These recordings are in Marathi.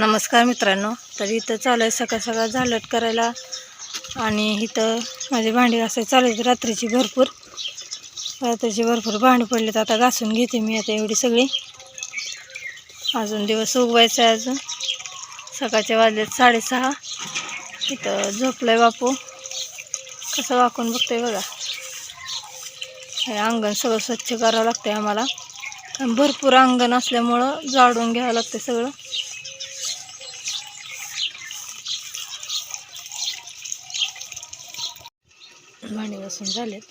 नमस्कार मित्रांनो. तर इथं चालू आहे सकाळ सकाळ झालट करायला. आणि इथं माझी भांडी घासायला चालू आहेत. रात्रीची भरपूर. रात्रीची भरपूर भांडी पडलीत. आता घासून घेते मी आता एवढी सगळी. अजून दिवस उगवायचा आहे अजून. सकाळच्या वाजल्यात साडेसहा. इथं झोपलंय बापू. कसं वाकून बघतोय बघा. हे अंगण सगळं स्वच्छ करावं लागतंय आम्हाला. भरपूर अंगण असल्यामुळं जाळून घ्यावं लागतं सगळं. बसून झालेत.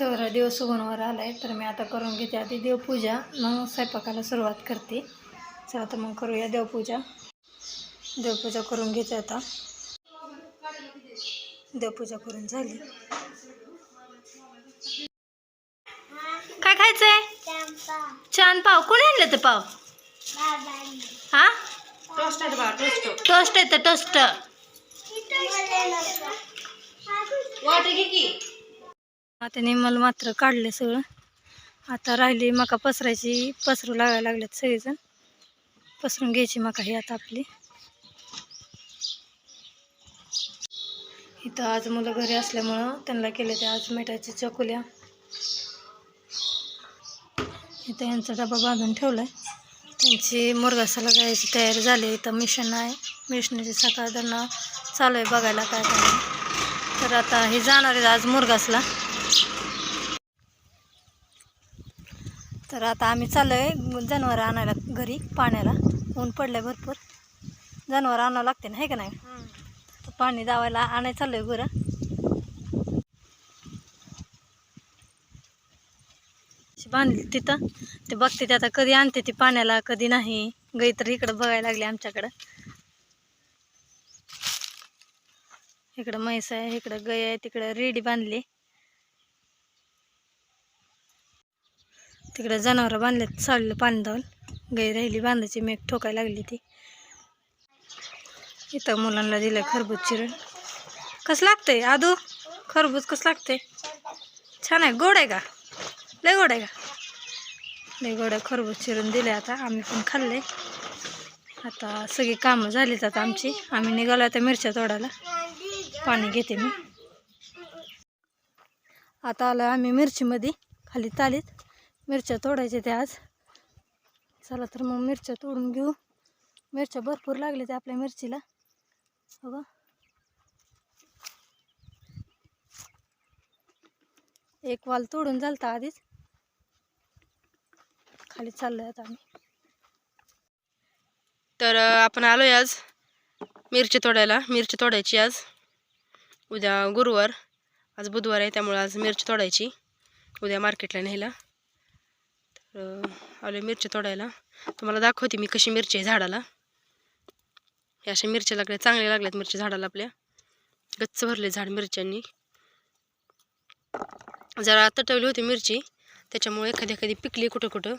तर दिवस उगवणवर आलाय तर मी आता करून घेते आधी देवपूजा मग स्वयंपाकाला सुरुवात करते. चला तर मग करूया देवपूजा. देवपूजा करून घेते आता. देवपूजा करून झाली. काय खायचंय? छान पाव. कोणी आणलं ते पाव? हा? टोस्ट आहे तर टोस्ट आता निम्मल मात्र काढले सगळं. आता राहिली मका पसरायची पसरू लागायला लागल्यात सगळेजण. पसरून घ्यायची मका ही आता आपली. इथं आज मुलं घरी असल्यामुळं त्यांना केले ते आज मिठाच्या चकुल्या. इथं यांचा डबा बांधून ठेवलाय. त्यांची मुरगासाला गायची तयारी झाली. इथं मिशन आहे. मिशनाची सकाळ त्यांना चालू आहे बघायला काय काय तर आता हे जाणार आहेत आज मुरगासला. तर आता आम्ही चाललो आहे जनावर आणायला घरी पाण्याला. ऊन पडलंय भरपूर. जनावर आणावं लागते ना हे का नाही? पाणी दावायला आणायला चाललो आहे गुरं बांधली तिथं. ते बघते ते आता कधी आणते ती पाण्याला कधी नाही. गाई तर इकडं बघायला लागली आमच्याकडं. इकडं म्हैस आहे इकडं गाय आहे तिकडं रेडी बांधली. तिकडं जनावरं बांधलेत चाललं पाणी धावून. गाई राहिली बांधायची मेघ ठोकायला लागली ती. इथं मुलांना दिलं खरबूज चिरण कसं लागतंय आदू? खरबूज कसं लागतंय? छान आहे गोड आहे का? लय गोड आहे का? लय गोड आहे खरबूज चिरून दिले आता आम्ही पण खाल्ले आता सगळी कामं झालीत आता आमची. आम्ही निघालो आता मिरच्या तोडायला. पाणी घेते मी. आता आलो आम्ही मिरचीमध्ये खाली तालीत मिरच्या तोडायच्या त्या आज. चला तर मग मिरच्या तोडून घेऊ. मिरच्या भरपूर लागल्या त्या आपल्या मिरचीला. बघा. एक वाल तोडून झालता आधीच. खाली चाललोय आता आम्ही. तर आपण आलो आहे आज मिरची तोडायला. मिरची तोडायची आज. उद्या गुरुवार. आज बुधवार आहे त्यामुळे आज मिरची तोडायची. उद्या मार्केटला न्यायला. तर आलो मिरची तोडायला. तुम्हाला दाखवते मी कशी मिरची आहे झाडाला. हे अशा मिरच्या लागल्या चांगल्या लागल्यात मिरची झाडाला आपल्या. गच्च भरले झाड मिरच्यांनी. जरा तटवली होती मिरची त्याच्यामुळे एखादी एखादी पिकली कुठं कुठं.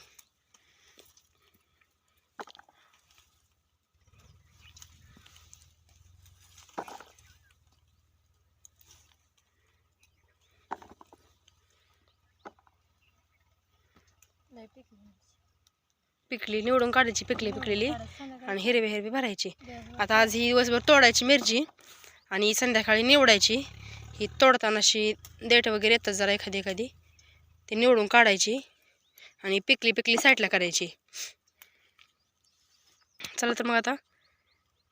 पिकली निवडून काढायची पिकली पिकलेली आणि हिरवी हिरवी भरायची. आता आज ही दिवसभर तोडायची मिरची आणि संध्याकाळी निवडायची. ही तोडताना अशी देठ वगैरे येतात जरा एखादी एखादी. ती निवडून काढायची आणि पिकली पिकली साईडला करायची. चला तर मग आता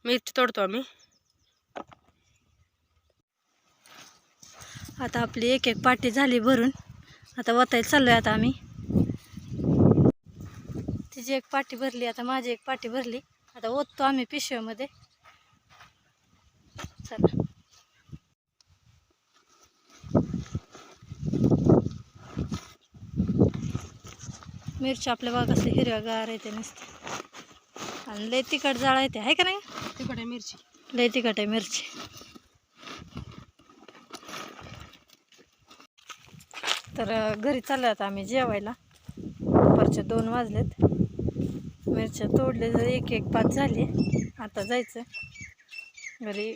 मिरची तोडतो आम्ही. आता आपली एक एक पाटी झाली भरून. आता वतायला चाललोय आता आम्ही. तिची एक पाटी भरली आता माझी एक पाटी भरली. आता ओततो आम्ही पिशव्यामध्ये. चला. मिरची आपल्या बाग असले हिरव्यागार येते नसते. आणि लय तिखट जाळा येते आहे का नाही? तिखट आहे मिरची. लय तिखट आहे मिरची. तर घरी चाललो आता आम्ही जेवायला. दुपारचे दोन वाजलेत. मिरच्या तोडले जर एक एक पाच झाले. आता जायचं. घरी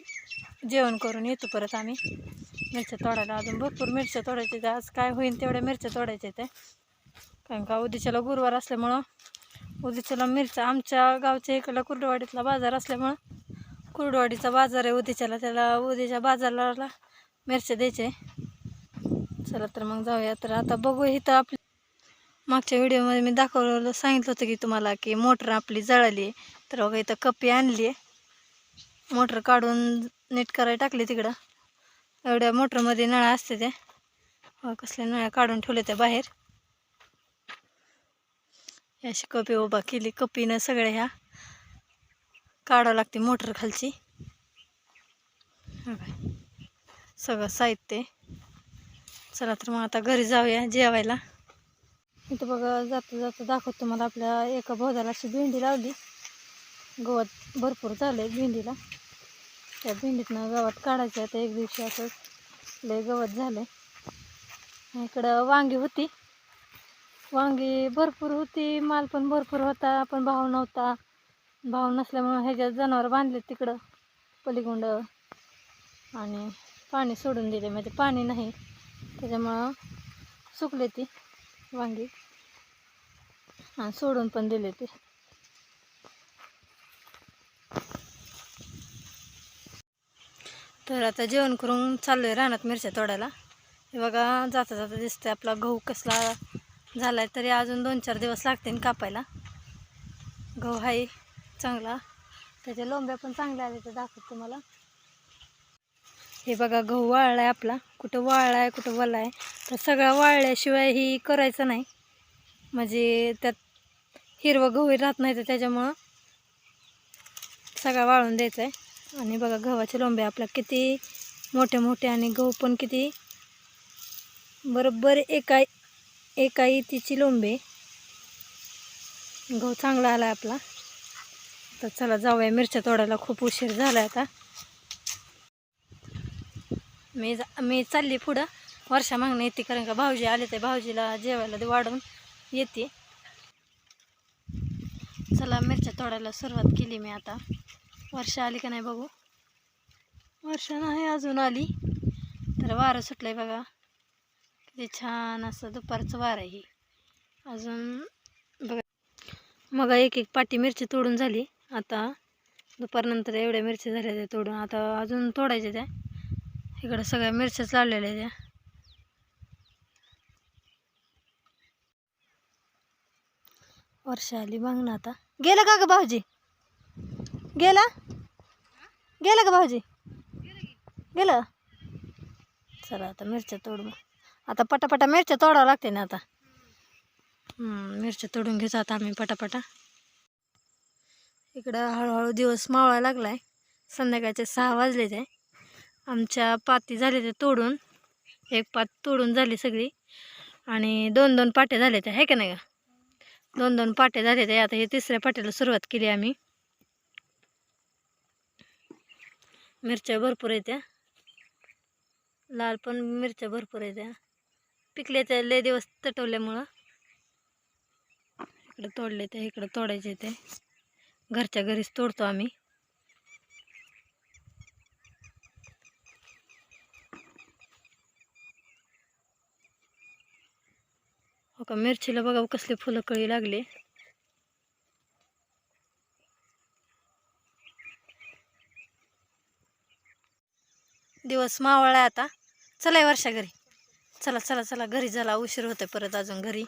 जेवण करून येतो परत आम्ही. मिरच्या तोडायला अजून भरपूर मिरच्या तोडायच्या आहेत. आज काय होईल तेवढ्या मिरच्या तोडायच्या त्या कारण का उद्याच्याला गुरुवार असल्यामुळं उद्याच्याला मिरच्या आमच्या गावच्या इकडला कुर्डवाडीतला बाजार असल्यामुळं कुर्डवाडीचा बाजार आहे उद्याच्याला त्याला उद्याच्या बाजाराला मिरच्या द्यायचे चला तर मग जाऊया तर आता बघू इथं आपली मागच्या व्हिडिओमध्ये मी दाखवलं सांगितलं होतं की तुम्हाला की मोटर आपली जळाली आहे. तर बघा इथं कप्पी आणली आहे. मोटर काढून नीट करायला टाकली तिकडं. एवढ्या मोटरमध्ये नळा असते त्या कसल्या नळ्या काढून ठेवल्या त्या बाहेर. अशी कपी उभा केली. कपीनं सगळ्या ह्या काढावं लागते मोटर खालची. सगळं साहित्य चला तर मग आता घरी जाऊया जेवायला. इथं बघा जाता जाता दाखवतो तुम्हाला आपल्या एका भोजाला अशी भेंडी लावली. गवत भरपूर झालं आहे भेंडीला. त्या भेंडीतनं गवत काढायचं आता एक दिवशी असंच लय गवत झालं आहे इकडं वांगी होती. वांगी भरपूर होती. माल पण भरपूर होता. पण भाव नव्हता. भाव नसल्यामुळं ह्याच्यात जनावर बांधले तिकडं पलीकुंड. आणि पाणी सोडून दिले म्हणजे पाणी नाही. त्याच्यामुळं सुकले ती. वांगी. हां सोडून पण दिले ते. तर आता जेवण करून चाललो आहे रानात मिरच्या तोडायला. हे बघा जाता जाता दिसतंय आपला गहू कसला झाला आहे तरी अजून दोन चार दिवस लागतील कापायला. गहू आहे चांगला. त्याच्या लोंब्या पण चांगल्या आल्या ते दाखवत तुम्हाला. हे बघा गहू वाळला आहे आपला. कुठं वाळला आहे कुठं वला आहे तर सगळा वाळल्याशिवाय ही करायचं नाही. म्हणजे त्यात हिरवं गहू राहत नाही तर त्याच्यामुळं सगळा वाळून द्यायचा आहे आणि बघा गव्हाचे लोंबे आपल्या किती मोठे मोठे आणि गहू पण किती बरोबर एका एका इतीची लोंबे. गहू चांगला आला आपला. तर चला जाऊया मिरच्या तोडायला. खूप उशीर झाला आता. मी जा मी चालली पुढं. वर्षा मागणं येते कारण का भाऊजी आले ते भाऊजीला जेवायला ते वाढून येते. चला मिरच्या तोडायला सुरुवात केली मी आता. वर्षा आली का नाही बघू. वर्षा नाही अजून आली. तर वारं सुटलं आहे बघा. किती छान असं दुपारचं वारं आहे ही. अजून बघा. मग एक एक पाटी मिरची तोडून झाली. आता दुपारनंतर एवढ्या मिरच्या झाल्या त्या तोडून. आता अजून तोडायच्या त्या. इकडं सगळ्या मिरच्याच लावलेल्या त्या वर्षा आता. गेलं का ग गेला? गेलं का भाऊजी? गेलं? चला आता मिरच्या तोडू. आता पटापटा मिरच्या तोडावं लागते ना आता. हम्म, मिरच्या तोडून घेतो आता आम्ही पटापटा. इकडं हळूहळू दिवस मावळा लागलाय. संध्याकाळचे सहा वाजले ते आमच्या पाती झाले ते तोडून. एक पात तोडून झाली सगळी. आणि दोन दोन पाट्या झाल्या त्या आहे का नाही का? दोन दोन पाट्या झाल्या त्या आता हे तिसऱ्या पाट्याला सुरुवात केली आम्ही. मिरच्या भरपूर येत्या लाल पण मिरच्या भरपूर येत्या पिकल्या त्या लय दिवस तटवल्यामुळं. इकडं तोडले ते इकडं तोडायचे ते. घरच्या घरीच तोडतो आम्ही. मिरचीला बघा कसले फुलं कळी लागले. दिवस मावळा आहे आता. चला वर्षा घरी. चला चला चला. घरी झाला उशीर होतोय परत अजून घरी.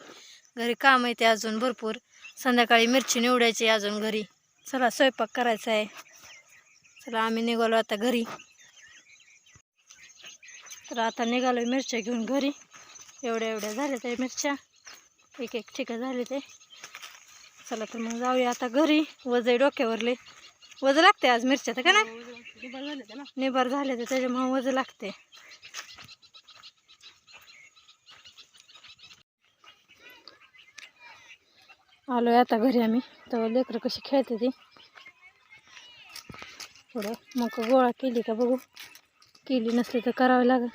घरी काम आहे ते अजून भरपूर. संध्याकाळी मिरची निवडायची अजून घरी. चला स्वयंपाक करायचा आहे. चला आम्ही निघालो आता घरी. तर आता निघालो मिरच्या घेऊन घरी. एवढ्या एवढ्या झाल्या त्या मिरच्या. एक एक ठिका झाले ते. चला तर मग जाऊया आता घरी. वजय डोक्यावरले वज लागते आज मिरच्या तर का ना निबार झाले तर त्याच्यामुळे वज लागते. आलोय आता घरी आम्ही. तेव्हा लेकरं कशी खेळते ती. थोडं मग गोळा केली का बघू. केली नसली तर करावं लागेल.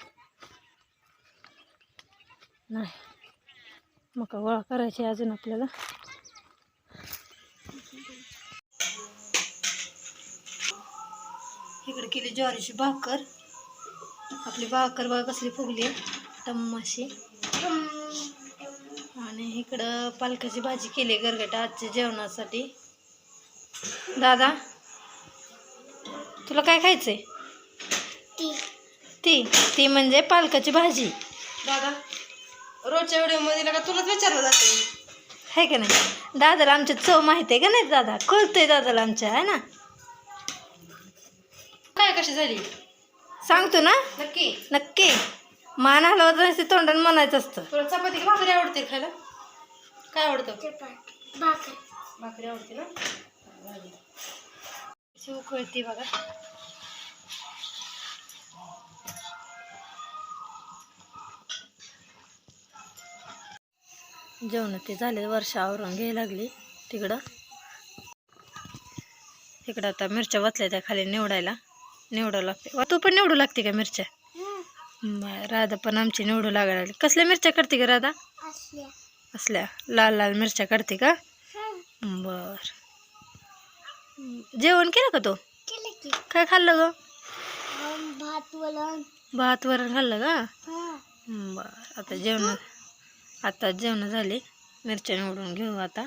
नाही. मका गोळा करायची अजून आपल्याला. इकडे केली ज्वारीची भाकर. आपली भाकर बघा कसली फुगली टम्म अशी आणि आणि इकडं पालकाची भाजी केली गरगटा आजच्या जेवणासाठी. दादा तुला काय खायचंय? ती. ती म्हणजे पालकाची भाजी. दादा रोजच्या व्हिडिओमध्ये का तुलाच विचारलं जाते आहे का नाही? दादाला आमच्या चव माहिती आहे का नाही दादा? कळतंय दादाला आमच्या आहे ना? काय कशी झाली? सांगतो ना? नक्की? नक्की. मान हलवायचं नसते तोंडाने म्हणायचं असतं. तुला चपाती की भाकरी आवडते खायला? काय आवडतं? भाकरी आवडते ना? शिव कळती बघा. जेवण ते झाले वर्ष आवरून घ्यायला लागली तिकडं. तिकडं आता मिरच्या वाचल्या त्या खाली निवडायला. निवडावं लागते. वा तू पण निवडू लागते का मिरच्या? राधा पण आमची निवडू लागायला लागली कसल्या मिरच्या करते का राधा? असल्या. लाल लाल मिरच्या काढते का? बर. जेवण केलं का तो? काय खाल्लं ग? भात वरण. भात वरण खाल्लं का? बर आता जेवण. आता जेवण झाले. मिरच्या निवडून घेऊ आता.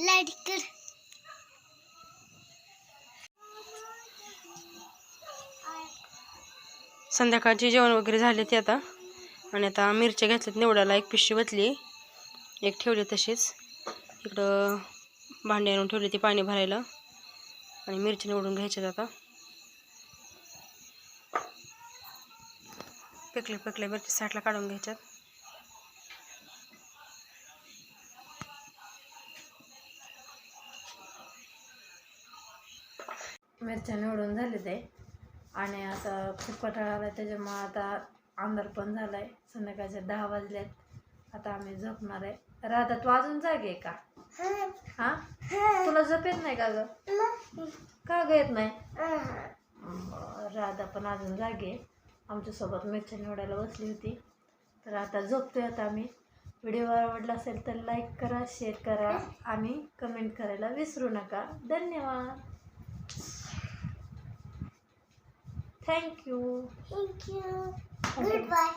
लाडकर संध्याकाळचे जेवण वगैरे झाले ते आता. आणि आता मिरच्या घेतल्यात निवडायला. एक पिशवी बसली. एक ठेवली तशीच. इकडं भांडी आणून ठेवली ती पाणी भरायला. आणि मिरच्या निवडून घ्यायच्यात आता. पिकले पिकले मिरची साईडला काढून घ्यायच्यात. मिरच्या निवडून झाले ते. आणि आता खूप कटाळा आला त्याच्यामुळं आता अंधार पण झालाय. संध्याकाळचे दहा वाजलेत. आता आम्ही झोपणार आहे. राधा तू अजून जागे का? हा? तुला झोप येत नाही का ग? का ग येत नाही? राधा पण अजून जागे आमच्यासोबत मिरच्या निवडायला बसली होती. तर आता झोपतोय आता आम्ही. व्हिडिओ आवडला असेल तर लाईक करा शेअर करा आणि कमेंट करायला विसरू नका. धन्यवाद. Thank you. Thank you. Goodbye.